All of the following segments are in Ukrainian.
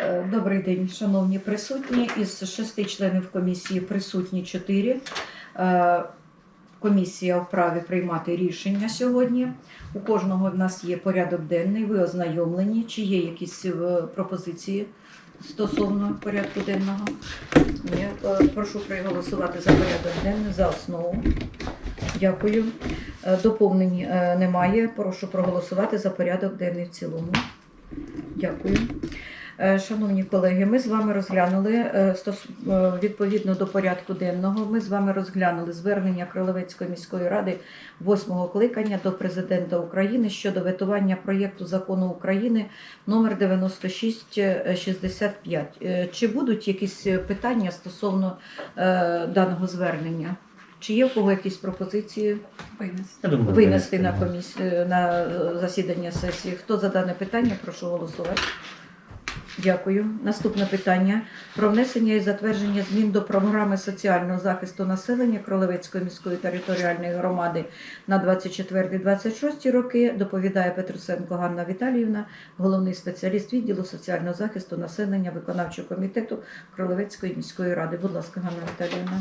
Е, Добрий день, шановні присутні. Із шести членів комісії присутні чотири. Е, Комісія вправі приймати рішення сьогодні. У кожного в нас є порядок денний, ви ознайомлені. Чи є якісь е, пропозиції стосовно порядку денного? Ні. Прошу проголосувати за порядок денний за основу. Дякую. Доповнень немає. Прошу проголосувати за порядок денний в цілому. Дякую. Е, Шановні колеги, ми з вами розглянули е, е, відповідно до порядку денного. Ми з вами розглянули звернення Кролевецької міської ради восьмого кликання до президента України щодо ветування проєкту закону України номер 9665. Е, Чи будуть якісь питання стосовно даного звернення? Чи є у кого якісь пропозиції? Думаю, винести на комісію на засідання сесії. Хто за дане питання, прошу голосувати. Дякую. Наступне питання про внесення і затвердження змін до програми соціального захисту населення Кролевецької міської територіальної громади на 24-26 роки. Доповідає Петрусенко Ганна Віталіївна, головний спеціаліст відділу соціального захисту населення виконавчого комітету Кролевецької міської ради. Будь ласка, Ганна Віталіївна.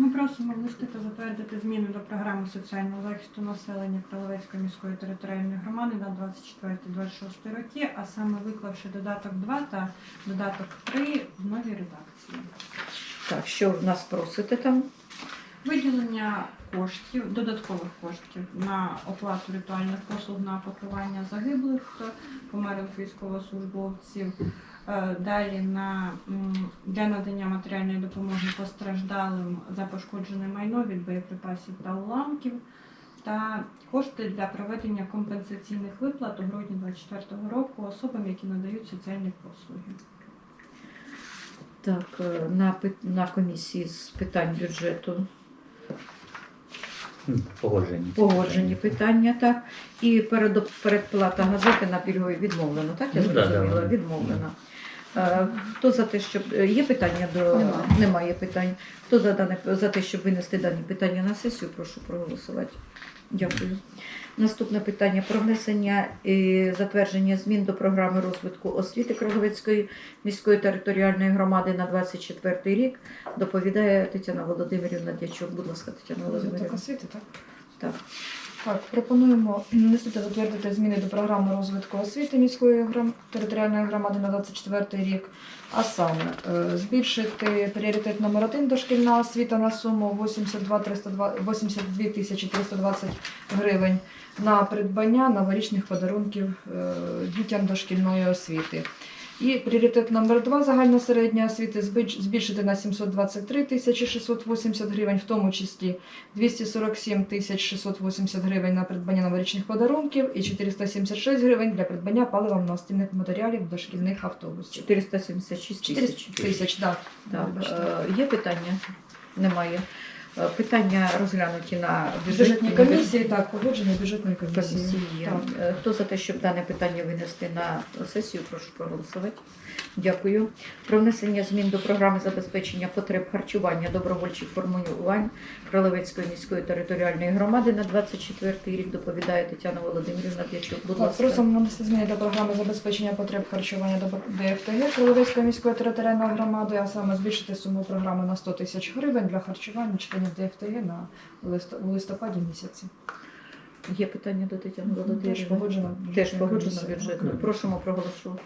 Ми просимо внести та затвердити зміни до програми соціального захисту населення Кролевецької міської територіальної громади на 24-26 роки, а саме виклавши додаток 2 та додаток 3 в новій редакції. Так, що в нас просите там? Виділення коштів, додаткових коштів на оплату ритуальних послуг на поховання загиблих померлих військовослужбовців. Е, Далі на, для надання матеріальної допомоги постраждалим за пошкоджене майно від боєприпасів та уламків. Та кошти для проведення компенсаційних виплат у грудні 2024 року особам, які надають соціальні послуги. Так, е, на, на комісії з питань бюджету Погоджені. погоджені питання, так. І перед, передплата газети на пільгові відмовлено, так? Я Ну, да, зрозуміла, да. відмовлено. Е, Хто за те, щоб е, є питання до Немає. немає питань. Хто за дане за те, щоб винести дані питання на сесію, прошу проголосувати. Дякую. Наступне питання про внесення і затвердження змін до програми розвитку освіти Кроговецької міської територіальної громади на 24 рік. Доповідає Тетяна Володимирівна Дячук. Будь ласка, Тетяна Володимирівна. освіти, так? Так. Так, пропонуємо внести затвердити зміни до програми розвитку освіти міської територіальної громади на 24 рік, а саме е, збільшити пріоритет номер 1 дошкільна освіта на суму 82, 302, 82 тисячі 320 гривень на придбання новорічних подарунків е, дітям дошкільної освіти. І пріоритет номер 2 загальна середня освіти збільш- збільшити на 723 тисячі 680 гривень, в тому числі 247 тисяч 680 гривень на придбання новорічних подарунків і 476 гривень для придбання паливо-настільних матеріалів дошкільних автобусів. 476 тисяч. тисяч, так. Так, е, є питання? Немає. Е, Питання розглянуті на Бюджетній комісії, так, погодження бюджетної комісії. Так. Е, Хто за те, щоб дане питання винести на сесію, прошу проголосувати. Дякую. Про внесення змін до програми забезпечення потреб харчування добровольчих формулювань Кролевецької міської територіальної громади на 24 рік доповідає Тетяна Володимирівна Дячук. Будь Так, ласка. просимо внести зміни до програми забезпечення потреб харчування до ДФТГ Кролевецької міської територіальної громади, а саме збільшити суму програми на 100 тисяч гривень для харчування членів ДФТГ на у листопаді місяці. Є питання до Тетяни Теж погоджено Теж погоджено бюджетно. Просимо проголосувати.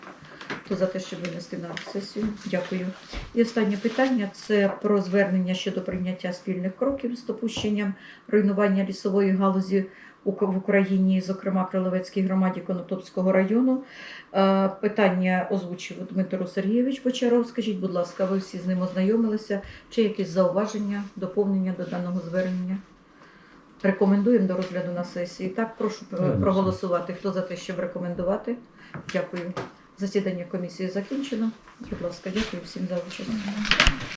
Хто за те, щоб винести на сесію? Дякую. І останнє питання це про звернення щодо прийняття спільних кроків з допущенням руйнування лісової галузі в Україні, зокрема Кролевецькій громаді Конотопського району. Е, Питання озвучив Дмитро Сергійович Бочаров. Скажіть, будь ласка, ви всі з ним ознайомилися? Чи якісь зауваження, доповнення до даного звернення? Рекомендуємо до розгляду на сесії. Так, прошу е, проголосувати. Хто за те, щоб рекомендувати? Дякую. Засідання комісії закінчено. Будь ласка, дякую всім за участь.